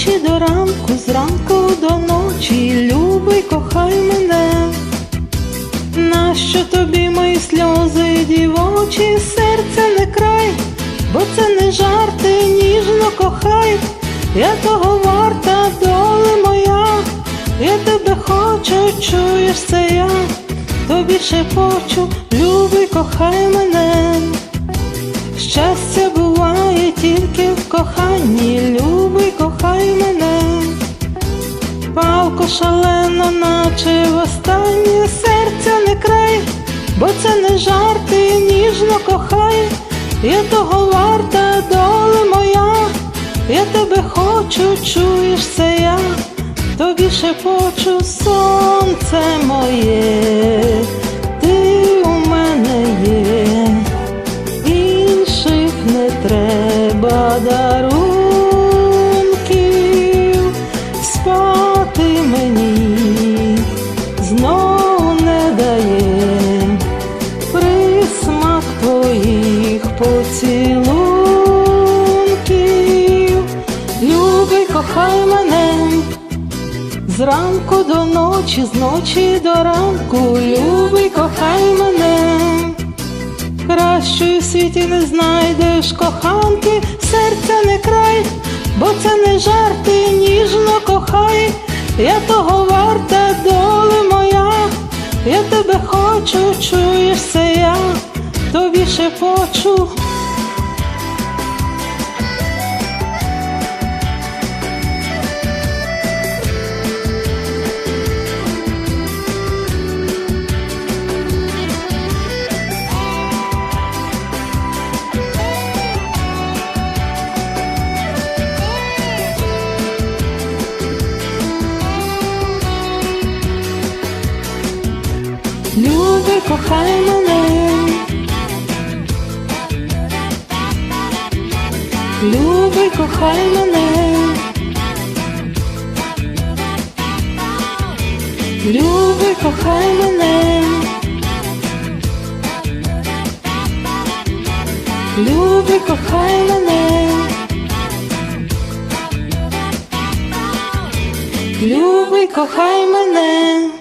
ночі до ранку, зранку до ночі, любий, кохай мене. Нащо тобі мої сльози, дівочі, серце не край, бо це не жарти, ніжно кохай, я того варта, доли моя, я тебе хочу, чуєш це я, тобі шепочу, любий, кохай мене. Щастя буває тільки в коханні, любий, кохай мене. Палко шалено, наче востаннє серця не край, бо це не жарти, ніжно кохай, я того варта, доли моя, я тебе хочу, чуєш це я, тобі шепочу сонце моє, треба дарунків, спати мені знову не дає присмак твоїх поцілунків, любий, кохай мене. Зранку до ночі, з ночі до ранку, любий, кохай мене. Кращої в світі не знайдеш коханки, серця не край, бо це не жарти, ніжно кохай, я того варта, доли моя, я тебе хочу, чуєш це я, тобі шепочу. Любий, кохай мене. Любий, кохай мене. Любий, кохай мене. Любий, кохай мене. Любий, кохай мене.